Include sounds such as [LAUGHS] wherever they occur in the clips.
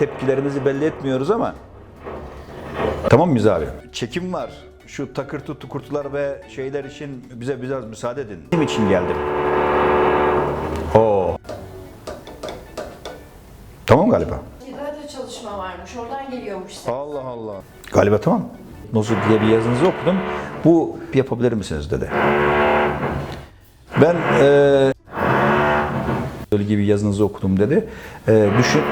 tepkilerimizi belli etmiyoruz ama. Tamam mıyız abi? Çekim var. Şu takırtı tukurtular ve şeyler için bize biraz müsaade edin. Benim için geldim. Oo. Tamam galiba. Radyo çalışma varmış. Oradan geliyormuş ses. Allah Allah. Galiba tamam. Nasıl diye bir yazınızı okudum. Bu yapabilir misiniz dedi. Ben eee öyle gibi yazınızı okudum dedi. Eee düşün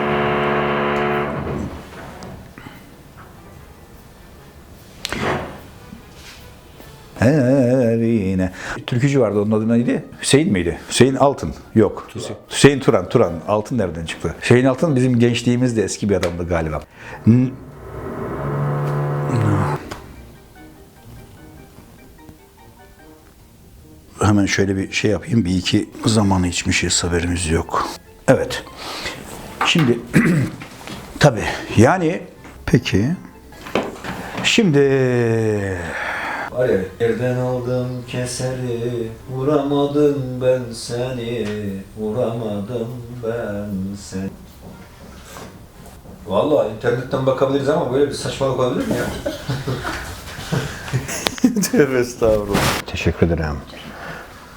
Erine. Türkücü vardı onun adı neydi? Hüseyin miydi? Hüseyin Altın. Yok. Hüseyin Turan. Turan. Altın nereden çıktı? Hüseyin Altın bizim gençliğimizde eski bir adamdı galiba. N- Hemen şöyle bir şey yapayım. Bir iki zamanı içmişiz haberimiz yok. Evet. Şimdi [CLEARS THROAT] tabii yani peki şimdi Var ya yerden aldım keseri Vuramadım ben seni Vuramadım ben seni Vallahi internetten bakabiliriz ama böyle bir saçmalık olabilir mi ya? [LAUGHS] Tövbe estağfurullah. Teşekkür ederim.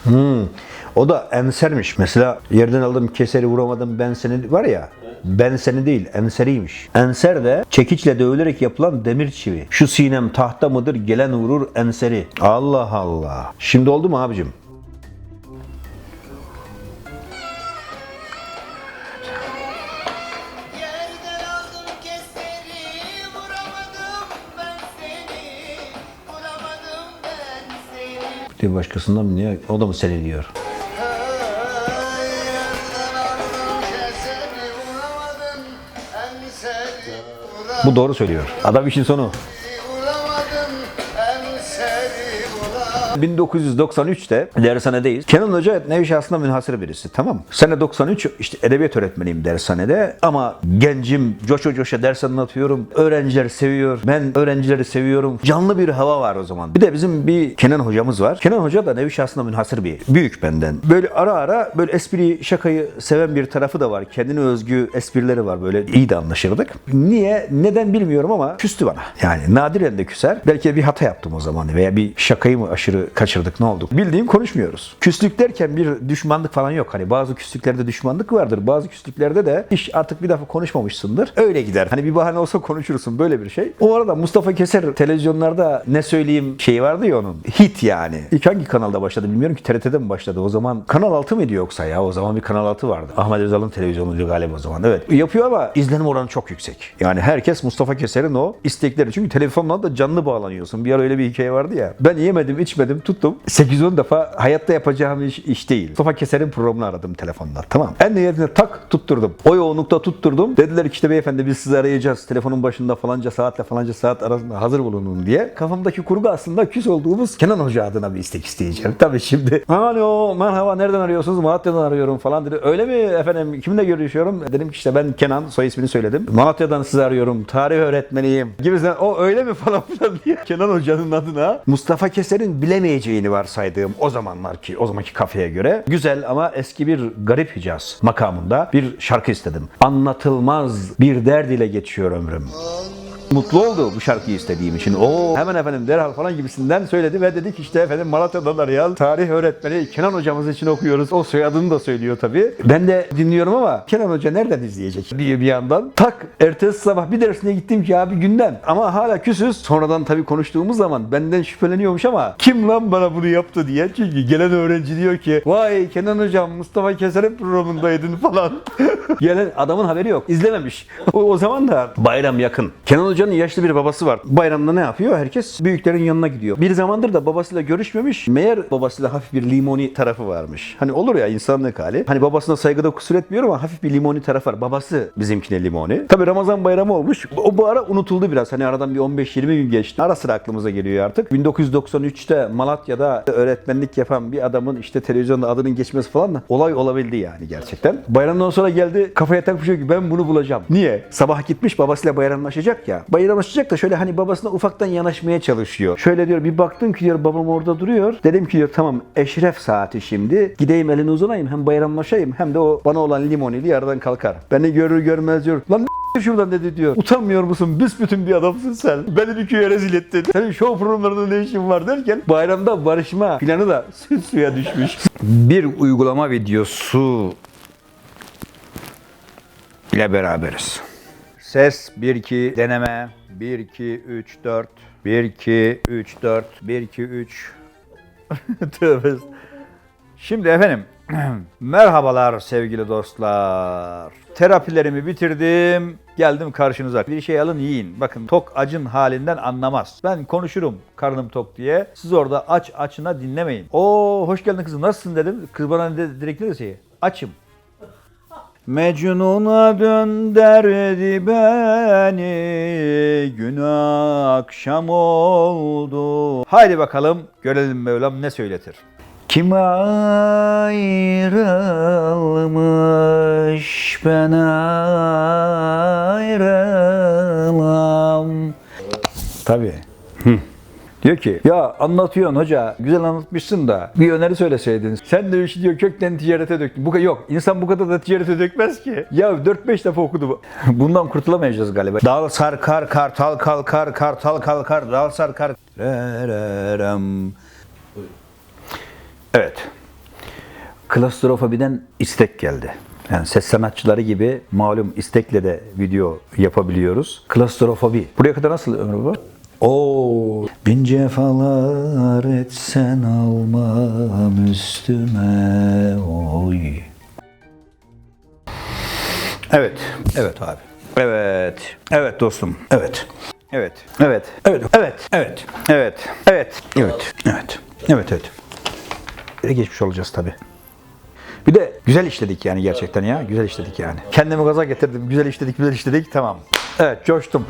Hmm. O da ensermiş. Mesela yerden aldım keseri vuramadım ben seni var ya. Ben seni değil enseriymiş. Enser de çekiçle dövülerek yapılan demir çivi. Şu sinem tahta mıdır gelen vurur enseri. Allah Allah. Şimdi oldu mu abicim? Bir başkasından niye? O da mı seni diyor? Bu doğru söylüyor. Adam işin sonu. 1993'te dershanedeyiz. Kenan Hoca nevi aslında münhasır birisi tamam mı? Sene 93 işte edebiyat öğretmeniyim dershanede ama gencim coşa coşa ders anlatıyorum. Öğrenciler seviyor. Ben öğrencileri seviyorum. Canlı bir hava var o zaman. Bir de bizim bir Kenan hocamız var. Kenan Hoca da nevi aslında münhasır bir. Büyük benden. Böyle ara ara böyle espri şakayı seven bir tarafı da var. Kendine özgü esprileri var. Böyle iyi de anlaşırdık. Niye? Neden bilmiyorum ama küstü bana. Yani nadiren de küser. Belki bir hata yaptım o zaman veya bir şakayı mı aşırı kaçırdık ne oldu? Bildiğim konuşmuyoruz. Küslük derken bir düşmanlık falan yok. Hani bazı küslüklerde düşmanlık vardır. Bazı küslüklerde de iş artık bir defa konuşmamışsındır. Öyle gider. Hani bir bahane olsa konuşursun böyle bir şey. O arada Mustafa Keser televizyonlarda ne söyleyeyim şeyi vardı ya onun. Hit yani. İlk hangi kanalda başladı bilmiyorum ki TRT'de mi başladı? O zaman Kanal 6 mıydı yoksa ya? O zaman bir Kanal 6 vardı. Ahmet Özal'ın televizyonuydu galiba o zaman. Evet. Yapıyor ama izlenim oranı çok yüksek. Yani herkes Mustafa Keser'in o istekleri. Çünkü telefonla da canlı bağlanıyorsun. Bir ara öyle bir hikaye vardı ya. Ben yemedim, içmedim, tuttum. 8-10 defa hayatta yapacağım iş, iş değil. Mustafa Keser'in programını aradım telefonla. Tamam. En nihayetinde tak tutturdum. O yoğunlukta tutturdum. Dediler ki işte beyefendi biz sizi arayacağız. Telefonun başında falanca saatle falanca saat arasında hazır bulunun diye. Kafamdaki kurgu aslında küs olduğumuz Kenan Hoca adına bir istek isteyeceğim. Tabii şimdi. Alo merhaba nereden arıyorsunuz? Malatya'dan arıyorum falan dedi. Öyle mi efendim? Kiminle görüşüyorum? Dedim ki işte ben Kenan soy ismini söyledim. Malatya'dan sizi arıyorum. Tarih öğretmeniyim. Gibisinden o öyle mi falan filan diye. Kenan Hoca'nın adına Mustafa Keser'in bilemeyeceğini varsaydığım o zamanlar ki o zamanki kafeye göre güzel ama eski bir garip Hicaz makamında bir şarkı istedim. Anlatılmaz bir derd ile geçiyor ömrüm. Mutlu oldu bu şarkıyı istediğim için. O hemen efendim derhal falan gibisinden söyledi ve dedik işte efendim Malatya'dan arayan tarih öğretmeni Kenan hocamız için okuyoruz. O soyadını da söylüyor tabii. Ben de dinliyorum ama Kenan hoca nereden izleyecek diye bir yandan. Tak ertesi sabah bir dersine gittim ki abi günden. Ama hala küsüz. Sonradan tabii konuştuğumuz zaman benden şüpheleniyormuş ama kim lan bana bunu yaptı diye. Çünkü gelen öğrenci diyor ki vay Kenan hocam Mustafa Keser'in programındaydın [LAUGHS] falan. [LAUGHS] Gelen adamın haberi yok. İzlememiş. O, o zaman da bayram yakın. Kenan Hoca'nın yaşlı bir babası var. Bayramda ne yapıyor? Herkes büyüklerin yanına gidiyor. Bir zamandır da babasıyla görüşmemiş. Meğer babasıyla hafif bir limoni tarafı varmış. Hani olur ya insanlık hali. Hani babasına saygıda kusur etmiyor ama hafif bir limoni tarafı var. Babası bizimkine limoni. Tabi Ramazan bayramı olmuş. O bu ara unutuldu biraz. Hani aradan bir 15-20 gün geçti. Ara sıra aklımıza geliyor artık. 1993'te Malatya'da öğretmenlik yapan bir adamın işte televizyonda adının geçmesi falan da olay olabildi yani gerçekten. Bayramdan sonra geldi kafaya takmış ki ben bunu bulacağım. Niye? Sabah gitmiş babasıyla bayramlaşacak ya. Bayramlaşacak da şöyle hani babasına ufaktan yanaşmaya çalışıyor. Şöyle diyor bir baktım ki diyor babam orada duruyor. Dedim ki diyor tamam eşref saati şimdi. Gideyim elini uzanayım hem bayramlaşayım hem de o bana olan limonili yerden kalkar. Beni görür görmez diyor. Lan şuradan dedi diyor. Utanmıyor musun? Büsbütün bir adamsın sen. Beni bir köye rezil ettin. Senin show programlarında ne işin var derken bayramda barışma planı da [LAUGHS] suya düşmüş. Bir uygulama videosu ile beraberiz. Ses 1 2 deneme 1 2 3 4 1 2 3 4 1 2 3 Tövbe. Şimdi efendim [CLEARS THROAT] merhabalar sevgili dostlar. Terapilerimi bitirdim. Geldim karşınıza. Bir şey alın yiyin. Bakın tok acın halinden anlamaz. Ben konuşurum karnım tok diye. Siz orada aç açına dinlemeyin. Oo hoş geldin kızım nasılsın dedim. Kız bana direkt ne şey? Açım. Mecnun'a dönderdi beni Gün akşam oldu. Haydi bakalım görelim Mevlam ne söyletir. Kim ayrılmış Diyor ki ya anlatıyorsun hoca güzel anlatmışsın da bir öneri söyleseydin. Sen de işi diyor kökten ticarete döktün. Bu kadar yok. İnsan bu kadar da ticarete dökmez ki. Ya 4-5 defa okudu bu. [LAUGHS] Bundan kurtulamayacağız galiba. Dal sarkar kartal kalkar kartal kalkar dal sarkar. Rererem. Evet. Klostrofobiden istek geldi. Yani ses sanatçıları gibi malum istekle de video yapabiliyoruz. Klostrofobi. Buraya kadar nasıl ömrü bu? Oo, bin cefalar etsen almam üstüme oy. Evet, evet abi. Evet, evet dostum, evet. Evet, evet, evet, evet, evet, evet, evet, evet, evet, evet, evet. Böyle geçmiş olacağız tabii. Bir de güzel işledik yani gerçekten ya. Güzel işledik yani. Kendimi gaza getirdim. Güzel işledik, güzel işledik. Tamam. Evet, coştum.